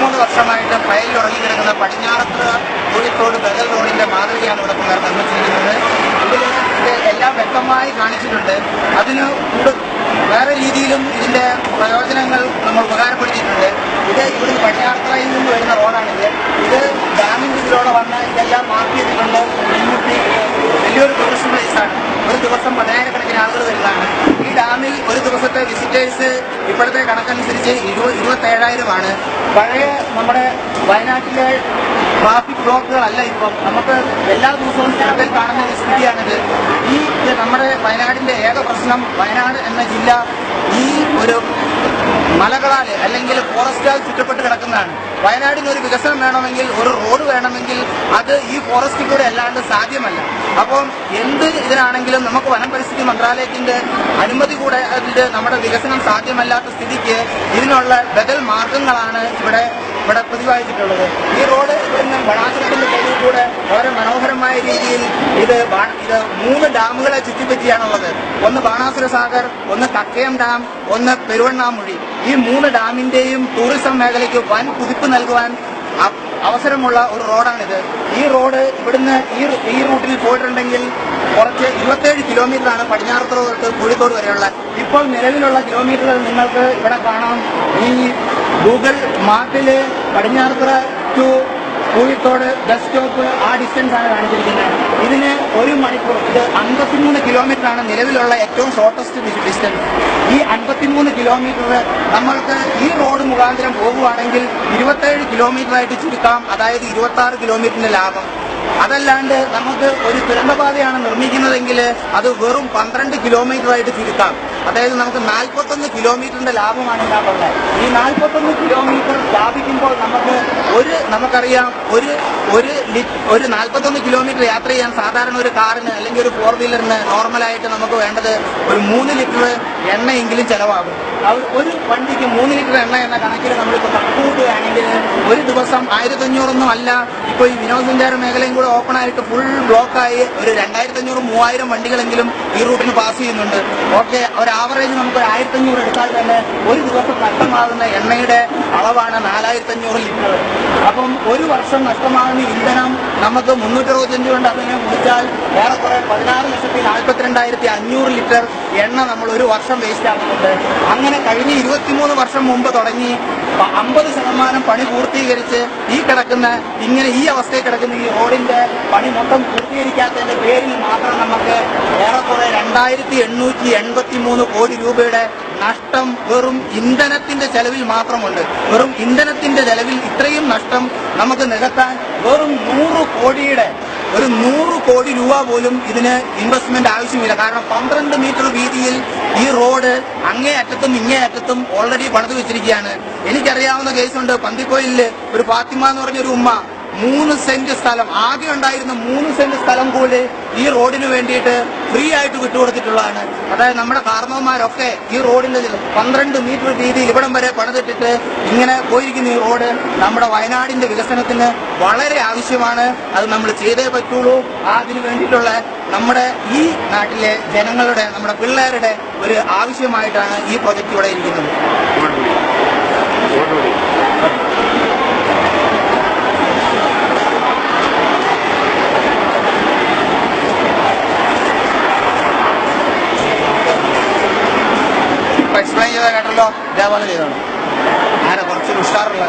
ഇരുപത്തിമൂന്ന് വർഷമായിട്ട് ഫയലിൽ ഉറങ്ങിക്കിടക്കുന്ന പടിഞ്ഞാറത്ത് കോഴിക്കോട് ബദൽ റോഡിന്റെ മാതൃകയാണ് ഇവിടെ നിർമ്മിച്ചിരിക്കുന്നത്. ഇതിൽ എല്ലാം വ്യക്തമായി കാണിച്ചിട്ടുണ്ട്. അതിന് വേറെ രീതിയിലും ഇതിന്റെ പ്രയോജനങ്ങൾ നമ്മൾ ഉപകാരപ്പെടുത്തിയിട്ടുണ്ട്. ഇത് ഇവിടുന്ന് പടിഞ്ഞാറത്തറയിൽ നിന്ന് വരുന്ന റോഡാണിത്. ഇത് ഡാമിന്റെ ഇതിലൂടെ വന്ന് ഇതെല്ലാം മാർക്ക് ചെയ്തിട്ടുണ്ട്. മുൻകൂട്ടി വലിയൊരു ടൂറിസ്റ്റ് പ്ലേസാണ്. ഒരു ദിവസം പതിനായിരക്കണക്കിന് ആളുകൾ വരുന്നതാണ്. ഈ ഡാമിൽ ഒരു ദിവസത്തെ വിസിറ്റേഴ്സ് ഇപ്പോഴത്തെ കണക്കനുസരിച്ച് ഇരുപത് ഇരുപത്തേഴായിരമാണ്. പഴയ നമ്മുടെ വയനാട്ടിലെ ട്രാഫിക് ബ്ലോക്കുകളല്ല ഇപ്പം. നമുക്ക് എല്ലാ ദിവസവും ചിലവിൽ കാണുന്ന ഒരു സ്ഥിതിയാണിത്. ഈ നമ്മുടെ വയനാടിന്റെ ഏക പ്രശ്നം വയനാട് എന്ന ജില്ല ഈ ഒരു മലകളാൽ അല്ലെങ്കിൽ ഫോറസ്റ്റാൽ ചുറ്റപ്പെട്ട് കിടക്കുന്നതാണ്. വയനാടിന് ഒരു വികസനം വേണമെങ്കിൽ ഒരു റോഡ് വേണമെങ്കിൽ അത് ഈ ഫോറസ്റ്റിൽ കൂടെ അല്ലാണ്ട് സാധ്യമല്ല. അപ്പം എന്ത് ഇതിനാണെങ്കിലും നമുക്ക് വനം പരിസ്ഥിതി മന്ത്രാലയത്തിന്റെ അനുമതി കൂടെ അതിന്റെ നമ്മുടെ വികസനം സാധ്യമല്ലാത്ത സ്ഥിതിക്ക് ഇതിനുള്ള ബദൽ മാർഗങ്ങളാണ് ഇവിടെ ഇവിടെ പ്രതിപാദിച്ചിട്ടുള്ളത് ഈ റോഡ് ഇവിടുന്ന് ബണാസുരത്തിന്റെ പേരിൽ കൂടെ വളരെ മനോഹരമായ രീതിയിൽ ഇത് ഇത് മൂന്ന് ഡാമുകളെ ചുറ്റിപ്പറ്റിയാണുള്ളത്. ഒന്ന് ബാണാസുര സാഗർ ഒന്ന് കക്കയം ഡാം ഒന്ന് പെരുവണ്ണാമുഴി. ഈ മൂന്ന് ഡാമിന്റെയും ടൂറിസം മേഖലയ്ക്ക് വൻ കുതിപ്പ് നൽകുവാൻ അവസരമുള്ള ഒരു റോഡാണിത്. ഈ റോഡ് ഇവിടുന്ന് ഈ ഈ റൂട്ടിൽ പോയിട്ടുണ്ടെങ്കിൽ കുറച്ച് ഇരുപത്തേഴ് കിലോമീറ്ററാണ് പടിഞ്ഞാറത്തോട് പടിഞ്ഞാറത്ത് തൊട്ട് കോഴിക്കോട് വരെയുള്ള. ഇപ്പോൾ നിലവിലുള്ള കിലോമീറ്ററുകൾ നിങ്ങൾക്ക് ഇവിടെ കാണാം. ഈ ഗൂഗിൾ മാപ്പിൽ Padinjarathara to Kozhikode bus stop ആ ഡിസ്റ്റൻസ് ആണ് കാണിച്ചിരിക്കുന്നത്. ഇതിന് ഒരു മണിക്കൂർ ഇത് അൻപത്തിമൂന്ന് കിലോമീറ്റർ ആണ് നിലവിലുള്ള ഏറ്റവും ഷോർട്ടസ്റ്റ് ഡിസ്റ്റൻസ് ഈ അൻപത്തിമൂന്ന് കിലോമീറ്റർ നമ്മൾക്ക് ഈ റോഡ് മുഖാന്തരം പോകുവാണെങ്കിൽ ഇരുപത്തേഴ് കിലോമീറ്റർ ആയിട്ട് ചുരുക്കാം. അതായത് ഇരുപത്തി ആറ് കിലോമീറ്ററിന്റെ ലാഭം. അതല്ലാണ്ട് നമുക്ക് ഒരു ദുരന്തപാതയാണ് നിർമ്മിക്കുന്നതെങ്കിൽ അത് വെറും പന്ത്രണ്ട് കിലോമീറ്റർ ആയിട്ട് ചുരുക്കാം. അതായത് നമുക്ക് നാൽപ്പത്തൊന്ന് കിലോമീറ്ററിന്റെ ലാഭമാണ് ഇതിനകത്തുള്ളത്. ഈ നാൽപ്പത്തൊന്ന് കിലോമീറ്റർ ലാഭിക്കുമ്പോൾ നമുക്ക് ഒരു നമുക്കറിയാം ഒരു ഒരു ഒരു നാൽപ്പത്തൊന്ന് കിലോമീറ്റർ യാത്ര ചെയ്യാൻ സാധാരണ ഒരു കാറിന് അല്ലെങ്കിൽ ഒരു ഫോർ വീലറിന് നോർമലായിട്ട് നമുക്ക് വേണ്ടത് ഒരു മൂന്ന് ലിറ്റർ എണ്ണയെങ്കിലും ചെലവാകും. ഒരു വണ്ടിക്ക് മൂന്ന് ലിറ്റർ എണ്ണ എന്ന കണക്കിൽ നമ്മളിപ്പോൾ കണക്കുകൂട്ടുകയാണെങ്കിൽ ഒരു ദിവസം ആയിരത്തി അഞ്ഞൂറൊന്നും അല്ല. ഇപ്പോൾ ഈ വിനോദസഞ്ചാര മേഖലയും കൂടെ ഓപ്പൺ ആയിട്ട് ഫുൾ ബ്ലോക്കായി ഒരു രണ്ടായിരത്തി അഞ്ഞൂറ് മൂവായിരം വണ്ടികളെങ്കിലും ഈ റൂട്ടിന് പാസ് ചെയ്യുന്നുണ്ട്. ഓക്കെ ഒരു ആവറേജ് നമുക്ക് ഒരു ആയിരത്തി അഞ്ഞൂറ് എടുത്താൽ തന്നെ ഒരു ദിവസം നഷ്ടമാകുന്ന എണ്ണയുടെ അളവാണ് നാലായിരത്തി അഞ്ഞൂറ് ലിറ്റർ. അപ്പം ഒരു വർഷം നഷ്ടമാകുന്ന ഇന്ധനം നമുക്ക് മുന്നൂറ്റി അറുപത്തഞ്ച് കൊണ്ട് അതിനെ മുടിച്ചാൽ ഏറെക്കുറെ പതിനാറ് ലക്ഷത്തി നാൽപ്പത്തിരണ്ടായിരത്തി അഞ്ഞൂറ് ലിറ്റർ എണ്ണ നമ്മൾ ഒരു വർഷം വേസ്റ്റ് ആക്കുന്നുണ്ട്. അങ്ങനെ കഴിഞ്ഞ ഇരുപത്തിമൂന്ന് വർഷം മുമ്പ് തുടങ്ങി അമ്പത് ശതമാനം പണി പൂർത്തീകരിച്ച് ഈ കിടക്കുന്ന ഇങ്ങനെ ഈ അവസ്ഥയിൽ കിടക്കുന്ന ഈ റോഡിന്റെ പണി മൊത്തം പൂർത്തീകരിക്കാത്തതിന്റെ പേരിൽ മാത്രം നമുക്ക് ഏറെക്കുറെ രണ്ടായിരത്തി എണ്ണൂറ്റി എൺപത്തി മൂന്ന് കോടി രൂപയുടെ നഷ്ടം വെറും ഇന്ധനത്തിന്റെ ചെലവിൽ മാത്രമുണ്ട്. വെറും ഇന്ധനത്തിന്റെ ചെലവിൽ ഇത്രയും നഷ്ടം നമുക്ക് നികത്താൻ വെറും നൂറ് കോടിയുടെ ഒരു നൂറ് കോടി രൂപ പോലും ഇതിന് ഇൻവെസ്റ്റ്മെന്റ് ആവശ്യമില്ല. കാരണം പന്ത്രണ്ട് മീറ്റർ വീതിയിൽ ഈ റോഡ് അങ്ങേ അറ്റത്തും ഇങ്ങേ അറ്റത്തും ഓൾറെഡി പണിത് വെച്ചിരിക്കുകയാണ്. എനിക്കറിയാവുന്ന കേസുണ്ട് പന്തിക്കോയിലിൽ ഒരു ഫാത്തിമ എന്ന് പറഞ്ഞൊരു ഉമ്മ മൂന്ന് സെന്റ് സ്ഥലം ആകെ ഉണ്ടായിരുന്ന മൂന്ന് സെന്റ് സ്ഥലം കൂടി ഈ റോഡിന് വേണ്ടിയിട്ട് ഫ്രീ ആയിട്ട് വിട്ടുകൊടുത്തിട്ടുള്ളതാണ്. അതായത് നമ്മുടെ കാരണവന്മാരൊക്കെ ഈ റോഡിന്റെ പന്ത്രണ്ട് മീറ്റർ വീതിയിൽ ഇവിടം വരെ പണിതിട്ടിട്ട് ഇങ്ങനെ പോയിരിക്കുന്ന ഈ റോഡ്. നമ്മുടെ വയനാടിന്റെ വികസനത്തിന് വളരെ ആവശ്യമാണ്. അത് നമ്മൾ ചെയ്തേ പറ്റുള്ളൂ. അതിന് വേണ്ടിയിട്ടുള്ള നമ്മുടെ ഈ നാട്ടിലെ ജനങ്ങളുടെ നമ്മുടെ പിള്ളേരുടെ ഒരു ആവശ്യമായിട്ടാണ് ഈ പ്രൊജക്ട് ഇവിടെ ഇരിക്കുന്നത്. എക്സ്പ്ലെയിൻ ചെയ്താൽ കേട്ടല്ലോ ഇതേപോലെ ചെയ്തോളൂ ആരാ കുറച്ചൊരു ഉഷാറുള്ള